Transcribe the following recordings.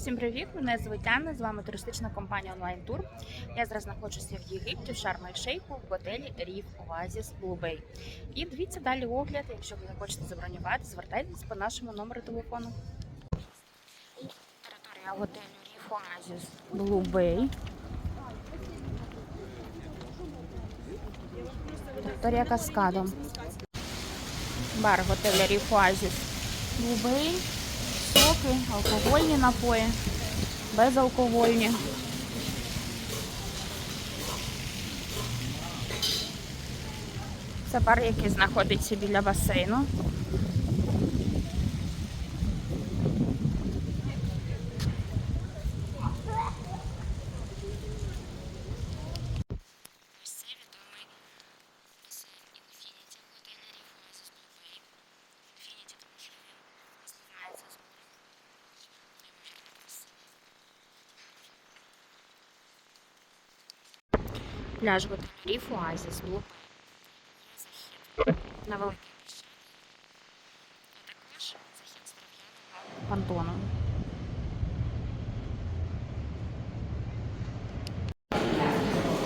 Всім привіт! Мене звуть Анна, з вами туристична компанія Online Tour. Я зараз знаходжуся в Єгипті, в шарм шейху в готелі Ріф Оазіс Bay. І дивіться далі огляд. Якщо ви захочете забронювати, звертайтесь по нашому номеру телефону. Територія готелю Ріф Оазіс Bay. Територія каскадом. Бар готеля Ріф Оазіс Bay. Соки, алкогольні напої, безалкогольні. Це бар, який знаходиться біля басейну. Ось це відомий басейн Infinity в готелі Ріф Оазіс Блубей. Infinity, тому що він зливається з морем. Неймовірно красивий. Пляж Ріф Оазіс Блубей. Є захід На великий піщаний, а також з понтоном.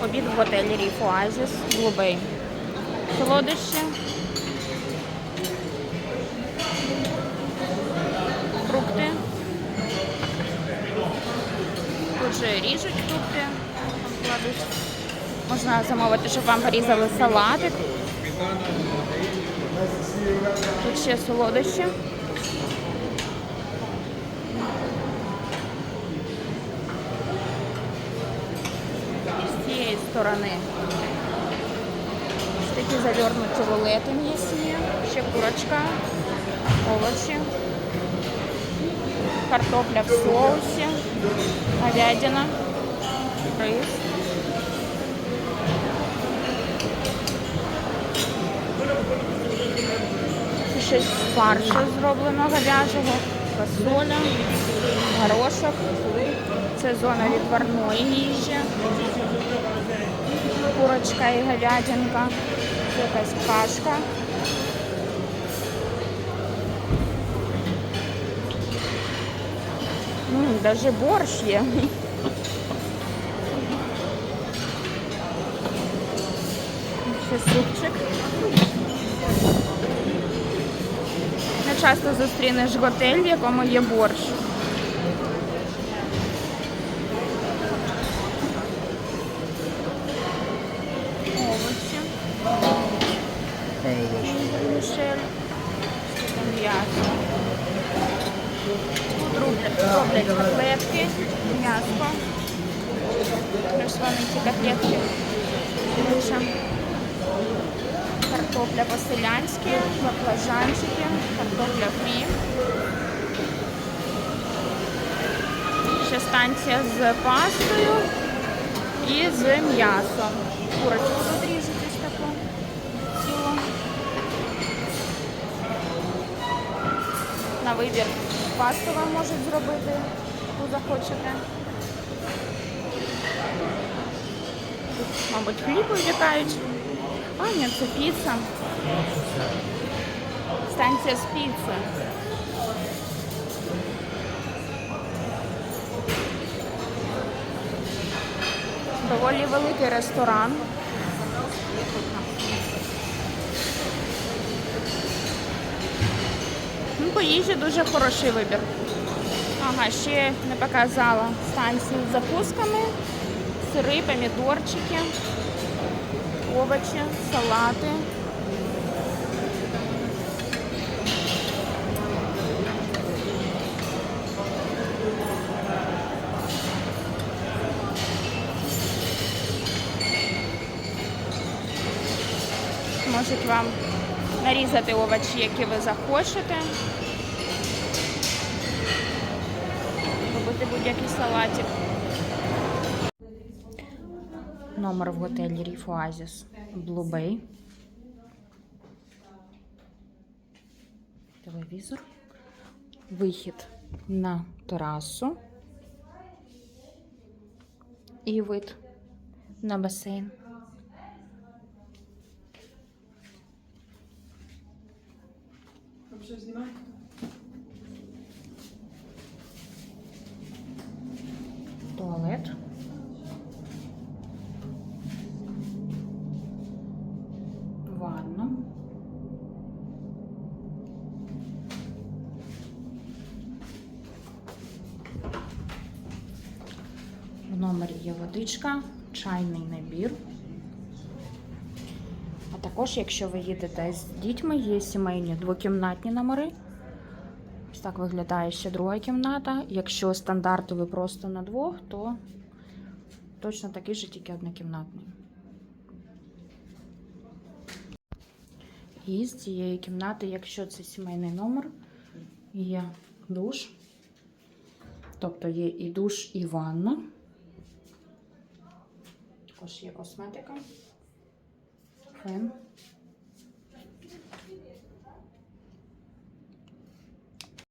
Обід в готелі Ріф Оазіс Блубей. Солодощі. Фрукти. Тут же ріжуть фрукти. кладуть. Можна замовити, щоб вам порізали салатик. Тут ще солодощі. з цієї сторони. Ось такі завернуті рулети м'ясні, ще курочка, овочі, картопля в соусі, говядина, рис. Щось з фаршу зроблено говяжого, фасоля, горошок. Це зона відварної їжі. Курочка і говядинка. Це якась кашка. Даже борщ є. Ще супчик. Часто зустрінеш готель, в якому є борщ. овочі, мішель, м'ясо. Роблять, котлетки, м'ясо. Плюс вони ці котлетки пишем. Картопля по-селянськи, баклажанчики, картопля фрі. Ще станція з пастою і з м'ясом. Курочку тут ріжуть ось таку цілу. На вибір пасту вам можуть зробити, яку захочете. Тут, мабуть, хліб випікають. А, ні, це піца. Станція з піци. Доволі великий ресторан. Ну, по їжі дуже хороший вибір. Ага, ще не показала станцію з закусками, сири, помідорчики, овочі, салати. Можуть вам нарізати овочі, які ви захочете. Робити будь-який салатик. Номер в готелі Ріф Оазіс Bay. Телевізор. Вихід на терасу. І вид на басейн. Вообще знімаєте? Номері є водичка, чайний набір. А також, якщо ви їдете з дітьми, є сімейні двокімнатні номери. Ось так виглядає ще друга кімната. Якщо стандартовий просто на двох, то точно такий же, тільки однокімнатний. І з цієї кімнати, якщо це сімейний номер, є душ. Тобто є і душ, і ванна. Також є косметика, фен.